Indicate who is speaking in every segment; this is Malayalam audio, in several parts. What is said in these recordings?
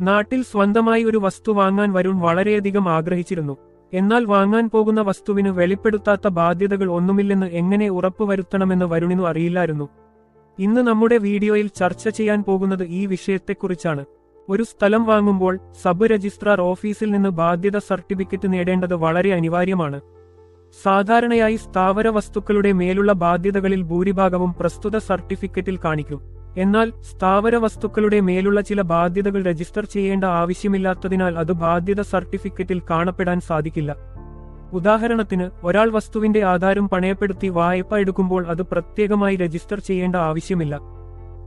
Speaker 1: നാട്ടിൽ സ്വന്തമായി ഒരു വസ്തു വാങ്ങാൻ വരുൺ വളരെയധികം ആഗ്രഹിച്ചിരുന്നു. എന്നാൽ വാങ്ങാൻ പോകുന്ന വസ്തുവിന് വെളിപ്പെടുത്താത്ത ബാധ്യതകൾ ഒന്നുമില്ലെന്ന് എങ്ങനെ ഉറപ്പുവരുത്തണമെന്ന് വരുണിനു അറിയില്ലായിരുന്നു. ഇന്ന് നമ്മുടെ വീഡിയോയിൽ ചർച്ച ചെയ്യാൻ പോകുന്നത് ഈ വിഷയത്തെക്കുറിച്ചാണ്. ഒരു സ്ഥലം വാങ്ങുമ്പോൾ സബ് രജിസ്ട്രാർ ഓഫീസിൽ നിന്ന് ബാധ്യത സർട്ടിഫിക്കറ്റ് നേടേണ്ടത് വളരെ അനിവാര്യമാണ്. സാധാരണയായി സ്ഥാവര വസ്തുക്കളുടെ മേലുള്ള ബാധ്യതകളിൽ ഭൂരിഭാഗവും പ്രസ്തുത സർട്ടിഫിക്കറ്റിൽ കാണിക്കും. എന്നാൽ സ്ഥാവര വസ്തുക്കളുടെ മേലുള്ള ചില ബാധ്യതകൾ രജിസ്റ്റർ ചെയ്യേണ്ട ആവശ്യമില്ലാത്തതിനാൽ അത് ബാധ്യത സർട്ടിഫിക്കറ്റിൽ കാണപ്പെടാൻ സാധിക്കില്ല. ഉദാഹരണത്തിന് ഒരാൾ വസ്തുവിന്റെ ആധാരം പണയപ്പെടുത്തി വായ്പ എടുക്കുമ്പോൾ അത് പ്രത്യേകമായി രജിസ്റ്റർ ചെയ്യേണ്ട ആവശ്യമില്ല.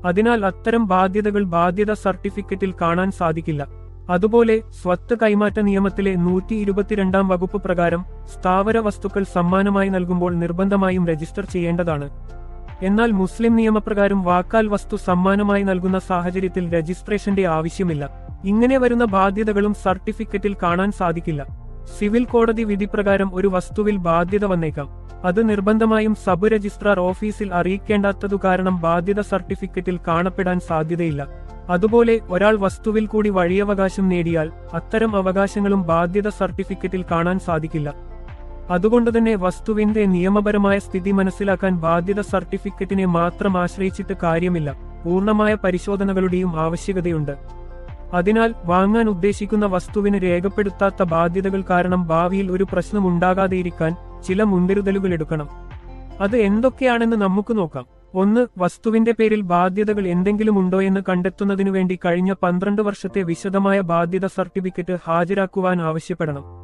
Speaker 1: അതിനാൽ അത്തരം ബാധ്യതകൾ ബാധ്യത സർട്ടിഫിക്കറ്റിൽ കാണാൻ സാധിക്കില്ല. അതുപോലെ സ്വത്ത് കൈമാറ്റ നിയമത്തിലെ നൂറ്റി ഇരുപത്തിരണ്ടാം വകുപ്പ് പ്രകാരം സ്ഥാവര വസ്തുക്കൾ സമ്മാനമായി നൽകുമ്പോൾ നിർബന്ധമായും രജിസ്റ്റർ ചെയ്യേണ്ടതാണ്. എന്നാൽ മുസ്ലിം നിയമപ്രകാരം വാക്കാൽ വസ്തു സമ്മാനമായി നൽകുന്ന സാഹചര്യത്തിൽ രജിസ്ട്രേഷന്റെ ആവശ്യമില്ല. ഇങ്ങനെ വരുന്ന ബാധ്യതകളും സർട്ടിഫിക്കറ്റിൽ കാണാൻ സാധിക്കില്ല. സിവിൽ കോടതി വിധിപ്രകാരം ഒരു വസ്തുവിൽ ബാധ്യത വന്നേക്കാം. അത് നിർബന്ധമായും സബ് രജിസ്ട്രാർ ഓഫീസിൽ അറിയിക്കേണ്ടാത്തതു കാരണം ബാധ്യത സർട്ടിഫിക്കറ്റിൽ കാണപ്പെടാൻ സാധ്യതയില്ല. അതുപോലെ ഒരാൾ വസ്തുവിൽ കൂടി വഴിയവകാശം നേടിയാൽ അത്തരം അവകാശങ്ങളും ബാധ്യത സർട്ടിഫിക്കറ്റിൽ കാണാൻ സാധിക്കില്ല. അതുകൊണ്ടുതന്നെ വസ്തുവിന്റെ നിയമപരമായ സ്ഥിതി മനസ്സിലാക്കാൻ ബാധ്യത സർട്ടിഫിക്കറ്റിനെ മാത്രം ആശ്രയിച്ചിട്ട് കാര്യമില്ല. പൂർണമായ പരിശോധനകളുടെയും ആവശ്യകതയുണ്ട്. അതിനാൽ വാങ്ങാൻ ഉദ്ദേശിക്കുന്ന വസ്തുവിന് രേഖപ്പെടുത്താത്ത ബാധ്യതകൾ കാരണം ഭാവിയിൽ ഒരു പ്രശ്നം ഉണ്ടാകാതെയിരിക്കാൻ ചില മുൻകരുതലുകൾ എടുക്കണം. അത് എന്തൊക്കെയാണെന്ന് നമുക്ക് നോക്കാം. ഒന്ന് വസ്തുവിന്റെ പേരിൽ ബാധ്യതകൾ എന്തെങ്കിലും ഉണ്ടോ എന്ന് കണ്ടെത്തുന്നതിനു വേണ്ടി കഴിഞ്ഞ പന്ത്രണ്ട് വർഷത്തെ വിശദമായ ബാധ്യത സർട്ടിഫിക്കറ്റ് ഹാജരാക്കുവാൻ ആവശ്യപ്പെടണം.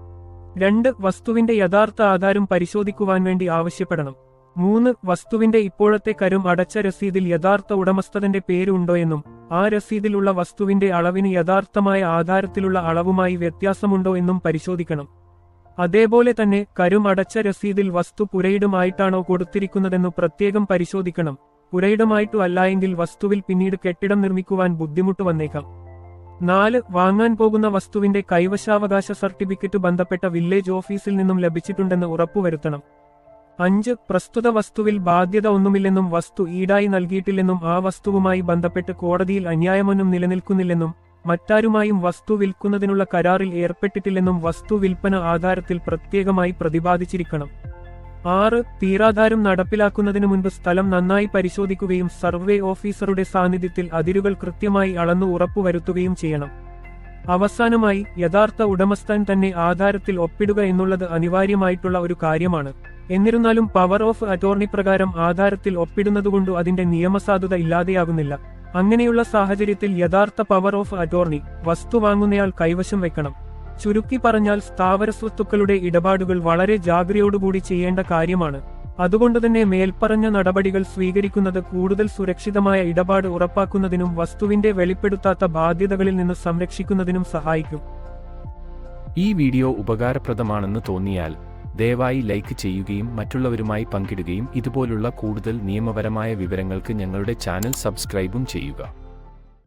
Speaker 1: രണ്ട് വസ്തുവിന്റെ യഥാർത്ഥ ആധാരം പരിശോധിക്കുവാൻ വേണ്ടി ആവശ്യപ്പെടണം. മൂന്ന് വസ്തുവിന്റെ ഇപ്പോഴത്തെ കരും അടച്ച രസീതിൽ യഥാർത്ഥ ഉടമസ്ഥതന്റെ പേരുണ്ടോയെന്നും ആ രസീതിലുള്ള വസ്തുവിന്റെ അളവിന് യഥാർത്ഥമായ ആധാരത്തിലുള്ള അളവുമായി വ്യത്യാസമുണ്ടോ എന്നും പരിശോധിക്കണം. അതേപോലെ തന്നെ കരും അടച്ച രസീതിൽ വസ്തു പുരയിടുമായിട്ടാണോ കൊടുത്തിരിക്കുന്നതെന്നു പ്രത്യേകം പരിശോധിക്കണം. പുരയിടമായിട്ടു അല്ലായെങ്കിൽ വസ്തുവിൽ പിന്നീട് കെട്ടിടം നിർമ്മിക്കുവാൻ ബുദ്ധിമുട്ട് വന്നേക്കാം. നാല് വാങ്ങാൻ പോകുന്ന വസ്തുവിന്റെ കൈവശാവകാശ സർട്ടിഫിക്കറ്റ് ബന്ധപ്പെട്ട വില്ലേജ് ഓഫീസിൽ നിന്നും ലഭിച്ചിട്ടുണ്ടെന്ന് ഉറപ്പുവരുത്തണം. അഞ്ച് പ്രസ്തുത വസ്തുവിൽ ബാധ്യത ഒന്നുമില്ലെന്നും വസ്തു ഈടായി നൽകിയിട്ടില്ലെന്നും ആ വസ്തുവുമായി ബന്ധപ്പെട്ട് കോടതിയിൽ അന്യായമൊന്നും നിലനിൽക്കുന്നില്ലെന്നും മറ്റാരുമായും വസ്തു വിൽക്കുന്നതിനുള്ള കരാറിൽ ഏർപ്പെട്ടിട്ടില്ലെന്നും വസ്തു വിൽപ്പന ആധാരത്തിൽ പ്രത്യേകമായി പ്രതിപാദിച്ചിരിക്കണം. ആറ് തീരാധാരം നടപ്പിലാക്കുന്നതിനു മുൻപ് സ്ഥലം നന്നായി പരിശോധിക്കുകയും സർവേ ഓഫീസറുടെ സാന്നിധ്യത്തിൽ അതിരുകൾ കൃത്യമായി അളന്നു ഉറപ്പുവരുത്തുകയും ചെയ്യണം. അവസാനമായി യഥാർത്ഥ ഉടമസ്ഥൻ തന്നെ ആധാരത്തിൽ ഒപ്പിടുക എന്നുള്ളത് അനിവാര്യമായിട്ടുള്ള ഒരു കാര്യമാണ്. എന്നിരുന്നാലും പവർ ഓഫ് അറ്റോർണി പ്രകാരം ആധാരത്തിൽ ഒപ്പിടുന്നതുകൊണ്ടു അതിന്റെ നിയമസാധുത ഇല്ലാതെയാകുന്നില്ല. അങ്ങനെയുള്ള സാഹചര്യത്തിൽ യഥാർത്ഥ പവർ ഓഫ് അറ്റോർണി വസ്തു വാങ്ങുന്നയാൾ കൈവശം വെക്കണം. ചുരുക്കി പറഞ്ഞാൽ സ്ഥാവര സ്വത്തുക്കളുടെ ഇടപാടുകൾ വളരെ ജാഗ്രതയോടുകൂടി ചെയ്യേണ്ട കാര്യമാണ്. അതുകൊണ്ടുതന്നെ മേൽപ്പറഞ്ഞ നടപടികൾ സ്വീകരിക്കുന്നത് കൂടുതൽ സുരക്ഷിതമായ ഇടപാട് ഉറപ്പാക്കുന്നതിനും വസ്തുവിന്റെ വെളിപ്പെടുത്താത്ത ബാധ്യതകളിൽ നിന്ന് സംരക്ഷിക്കുന്നതിനും സഹായിക്കും.
Speaker 2: ഈ വീഡിയോ ഉപകാരപ്രദമാണെന്ന് തോന്നിയാൽ ദയവായി ലൈക്ക് ചെയ്യുകയും മറ്റുള്ളവരുമായി പങ്കിടുകയും ഇതുപോലുള്ള കൂടുതൽ നിയമപരമായ വിവരങ്ങൾക്ക് ഞങ്ങളുടെ ചാനൽ സബ്സ്ക്രൈബും ചെയ്യുക.